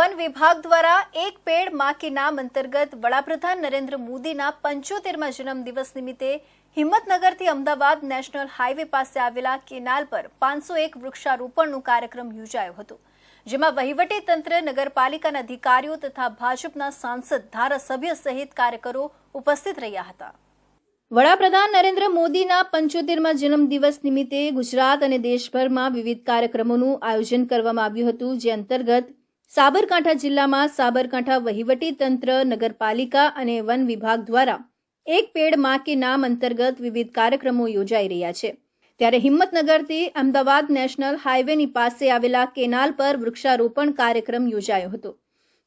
One વિભાગ દ્વારા એક પેડમાં કે નામ અંતર્ગત વડાપ્રધાન નરેન્દ્ર મોદીના પંચોતેરમા જન્મદિવસ નિમિત્તે હિંમતનગરથી અમદાવાદ નેશનલ હાઈવે પાસે આવેલા કેનાલ પર પાંચસો એક વૃક્ષારોપણનો કાર્યક્રમ યોજાયો હતો, જેમાં વહીવટી તંત્ર, નગરપાલિકાના અધિકારીઓ તથા ભાજપના સાંસદ, ધારાસભ્ય સહિત કાર્યકરો ઉપસ્થિત રહ્યા હતા. વડાપ્રધાન નરેન્દ્ર મોદીના પંચોતેરમા જન્મદિવસ નિમિત્તે ગુજરાત અને દેશભરમાં વિવિધ કાર્યક્રમોનું આયોજન કરવામાં આવ્યું હતું, જે અંતર્ગત સાબરકાંઠા જિલ્લામાં સાબરકાંઠા વહીવટી તંત્ર, નગરપાલિકા અને વન વિભાગ દ્વારા એક પેડમાં કે નામ અંતર્ગત વિવિધ કાર્યક્રમો યોજાઈ રહ્યા છે. ત્યારે હિંમતનગરથી અમદાવાદ નેશનલ હાઈવેની પાસે આવેલા કેનાલ પર વૃક્ષારોપણ કાર્યક્રમ યોજાયો હતો,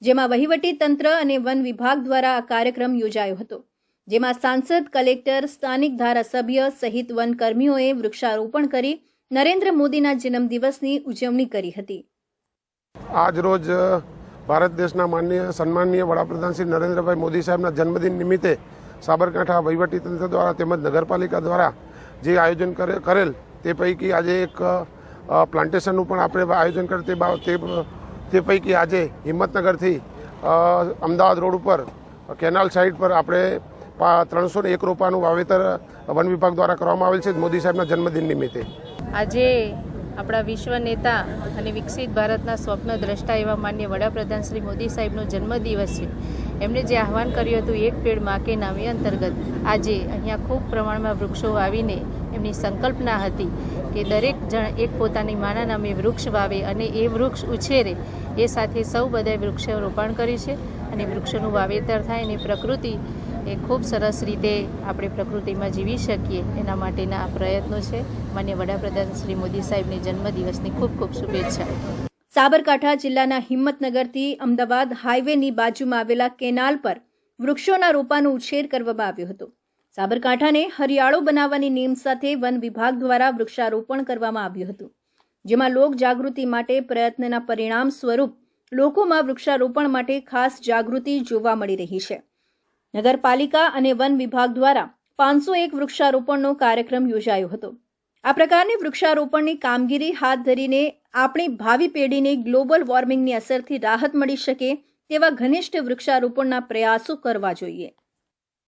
જેમાં વહીવટી તંત્ર અને વન વિભાગ દ્વારા આ કાર્યક્રમ યોજાયો હતો, જેમાં સાંસદ, કલેક્ટર, સ્થાનિક ધારાસભ્ય સહિત વનકર્મીઓએ વૃક્ષારોપણ કરી નરેન્દ્ર મોદીના જન્મદિવસની ઉજવણી કરી હતી. આજ રોજ ભારત દેશના માન્ય સન્માનીય વડાપ્રધાન શ્રી નરેન્દ્રભાઈ મોદી સાહેબના જન્મદિન નિમિત્તે સાબરકાંઠા વહીવટીતંત્ર દ્વારા તેમજ નગરપાલિકા દ્વારા જે આયોજન કરે- કરેલ તે પૈકી આજે એક પ્લાન્ટેશનનું પણ આપણે આયોજન કરે તે તે પૈકી આજે હિંમતનગરથી અમદાવાદ રોડ ઉપર કેનાલ સાઇડ પર આપણે ત્રણસો ને એક રોપાનું વાવેતર વન વિભાગ દ્વારા કરવામાં આવેલ છે મોદી સાહેબના જન્મદિન નિમિત્તે. આજે આપણા વિશ્વ નેતા અને વિકસિત ભારતના સ્વપ્ન દ્રષ્ટા એવા માન્ય વડાપ્રધાન શ્રી મોદી સાહેબનો જન્મદિવસ છે. એમણે જે આહવાન કર્યું હતું એક પેડમાં કે નામ અંતર્ગત, આજે અહીંયા ખૂબ પ્રમાણમાં વૃક્ષો વાવીને એમની સંકલ્પના હતી કે દરેક જણ એક પોતાની માના નામે વૃક્ષ વાવે અને એ વૃક્ષ ઉછેરે. એ સાથે સૌ બધાએ વૃક્ષો રોપણ કર્યું છે અને વૃક્ષોનું વાવેતર થાય અને પ્રકૃતિ એ ખૂબ સરસ રીતે આપણે પ્રકૃતિમાં જીવી શકીએ. એના માટેના આ પ્રયત્નો છે. માન્ય વડાપ્રધાન શ્રી મોદી સાહેબની જન્મદિવસની ખૂબ ખૂબ શુભેચ્છા સાબરકાંઠા જિલ્લાના હિંમતનગરથી અમદાવાદ હાઈવેની બાજુમાં આવેલા કેનાલ પર વૃક્ષોના રોપાનો ઉછેર કરવામાં આવ્યો હતો. સાબરકાંઠાને હરિયાળો બનાવવાની નેમ સાથે વન વિભાગ દ્વારા વૃક્ષારોપણ કરવામાં આવ્યું હતું. જેમાં લોક જાગૃતિ માટે પ્રયત્નના પરિણામ સ્વરૂપ લોકોમાં વૃક્ષારોપણ માટે ખાસ જાગૃતિ જોવા મળી રહી છે. નગરપાલિકા અને વન વિભાગ દ્વારા પાંચસો એક વૃક્ષારોપણનો કાર્યક્રમ યોજાયો હતો. આ પ્રકારની વૃક્ષારોપણની કામગીરી હાથ ધરીને આપણી ભાવિ પેઢીને ગ્લોબલ વોર્મિંગની અસરથી રાહત મળી શકે તેવા ઘનિષ્ઠ વૃક્ષારોપણના પ્રયાસો કરવા જોઈએ.